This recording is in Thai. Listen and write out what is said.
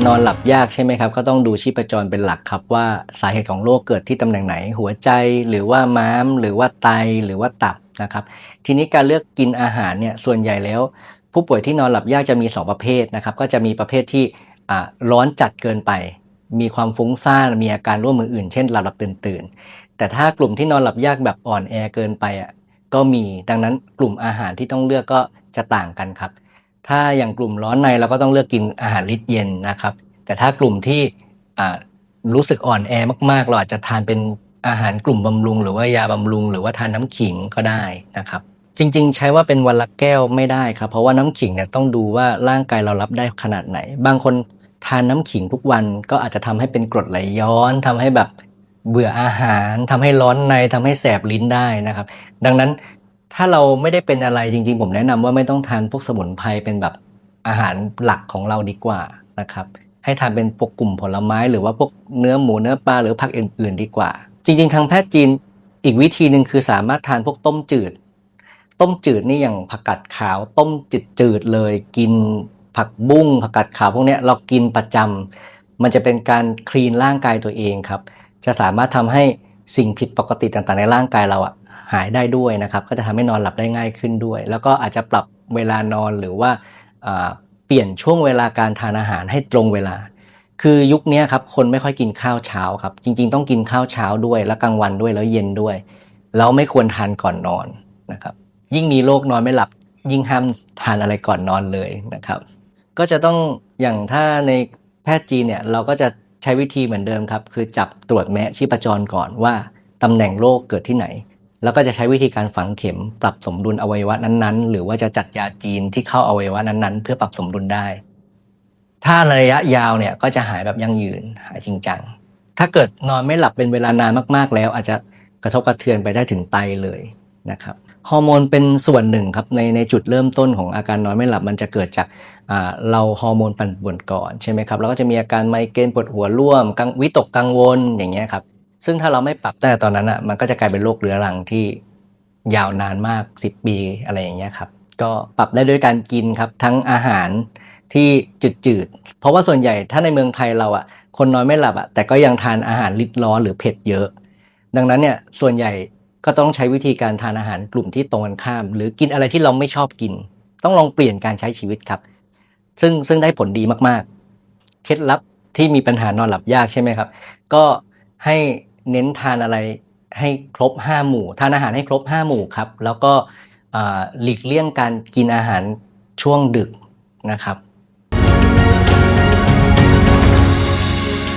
นอนหลับยากใช่ไหมครับ ก็ต้องดูชีพจรเป็นหลักครับ ว่าสาเหตุของโรคเกิดที่ตำแหน่งไหน หัวใจหรือว่าม้าม หรือว่าไตหรือว่าตับนะครับทีนี้การเลือกกินอาหารเนี่ยส่วนใหญ่แล้ว ผู้ป่วยที่นอนหลับยากจะมี 2 ประเภทนะครับก็จะมีประเภทที่ร้อนจัดเกินไป มีความฟุ้งซ่านมีอาการร่วมมืออื่น เช่นหลับหลับตื่นตื่นแต่ถ้ากลุ่มที่นอนหลับยากแบบอ่อนแอเกินไปอะก็มีดังนั้นกลุ่มอาหารที่ต้องเลือกก็จะต่างกันครับ ถ้าอย่างกลุ่มร้อนในเราก็ต้องเลือกกินอาหารลิตเย็นนะครับ แต่ถ้ากลุ่มที่รู้สึกอ่อนแอมากๆ เราอาจจะทานเป็นอาหารกลุ่มบำรุง หรือว่ายาบำรุง หรือว่าทานน้ำขิงก็ได้นะครับ จริง ๆ ใช้ว่าเป็นวันละแก้วไม่ได้ครับ เพราะว่าน้ำขิงเนี่ยต้องดูว่าร่างกายเรารับได้ขนาดไหน บางคนทานน้ำขิงทุกวันก็อาจจะทำให้เป็นกรดไหลย้อนทำให้แบบเบื่ออาหารทำให้ร้อนในทำให้แสบลิ้นได้นะครับ ดังนั้น ถ้าเราไม่ได้เป็นอะไรจริง ๆ ผมแนะนำว่าไม่ต้องทานพวกสมุนไพรเป็นแบบอาหารหลักของเราดีกว่านะครับ ให้ทานเป็นพวกกลุ่มผลไม้ หรือว่าพวกเนื้อหมูเนื้อปลาหรือผักอื่น ๆ ดีกว่า จริง ๆ ทางแพทย์จีนอีกวิธีหนึ่งคือสามารถทานพวกต้มจืด ต้มจืดนี่อย่างผักกาดขาวต้มจืดจืดเลย กินผักบุ้งผักกาดขาวพวกเนี้ยเรากินประจำมันจะเป็นการคลีนร่างกายตัวเองครับ จะสามารถทำให้สิ่งผิดปกติต่างๆในร่างกายเราอะ หายได้ด้วยนะครับ ก็จะทำให้นอนหลับได้ง่ายขึ้นด้วย แล้วก็อาจจะปรับเวลานอนหรือว่าเปลี่ยนช่วงเวลาการทานอาหารให้ตรงเวลา คือยุคนี้ครับคนไม่ค่อยกินข้าวเช้าครับจริง ๆ ต้องกินข้าวเช้าด้วย แล้วกลางวันด้วยแล้วเย็นด้วย แล้วไม่ควรทานก่อนนอนนะครับยิ่งมีโรคนอนไม่หลับยิ่งห้ามทานอะไรก่อนนอนเลยนะครับ ก็จะต้องอย่างถ้าในแพทย์จีนเนี่ยเราก็จะใช้วิธีเหมือนเดิมครับ คือจับตรวจแมะชีพจรก่อนว่าตำแหน่งโรคเกิดที่ไหน แล้วก็จะใช้วิธีการฝังเข็มปรับสมดุลอวัยวะนั้นๆ หรือว่าจะจัดยาจีนที่เข้าอวัยวะนั้นๆ เพื่อปรับสมดุลได้ ถ้าระยะยาวเนี่ยก็จะหายแบบยั่งยืนหายจริงจัง ถ้าเกิดนอนไม่หลับเป็นเวลานานมากๆ แล้ว อาจจะกระทบกระเทือนไปได้ถึงไตเลยนะครับฮอร์โมนเป็นส่วนหนึ่งครับในในจุดเริ่มต้นของอาการนอนไม่หลับมันจะเกิดจากาเราฮอร์โมนปั่นป่วนก่อนใช่ไหมครับแล้วก็จะมีอาการไมเกรนปวดหัวร่วมกังวิตกกังวลอย่างเงี้ยครับ ซึ่งถ้าเราไม่ปรับตั้งแต่ตอนนั้นอะมันก็จะกลายเป็นโรคเรื้อรังที่ยาวนานมาก 10 ปีอะไรอย่างเงี้ยครับ ก็ปรับได้ด้วยการกินครับ ทั้งอาหารที่จืดๆ เพราะว่าส่วนใหญ่ถ้าในเมืองไทยเราอะ คนนอนไม่หลับอะแต่ก็ยังทานอาหารริดร้อนหรือเผ็ดเยอะ ดังนั้นเนี่ยส่วนใหญ่ก็ต้องใช้วิธีการทานอาหารกลุ่มที่ตรงกันข้าม หรือกินอะไรที่เราไม่ชอบกิน ต้องลองเปลี่ยนการใช้ชีวิตครับ ซึ่งซึ่งได้ผลดีมากๆ เคล็ดลับที่มีปัญหานอนหลับยากใช่ไหมครับ ก็ให้ เน้นทานอะไรให้ครบ 5 หมู่ ทานอาหารให้ครบ 5 หมู่ครับ แล้วก็หลีกเลี่ยงการกินอาหารช่วงดึกนะครับ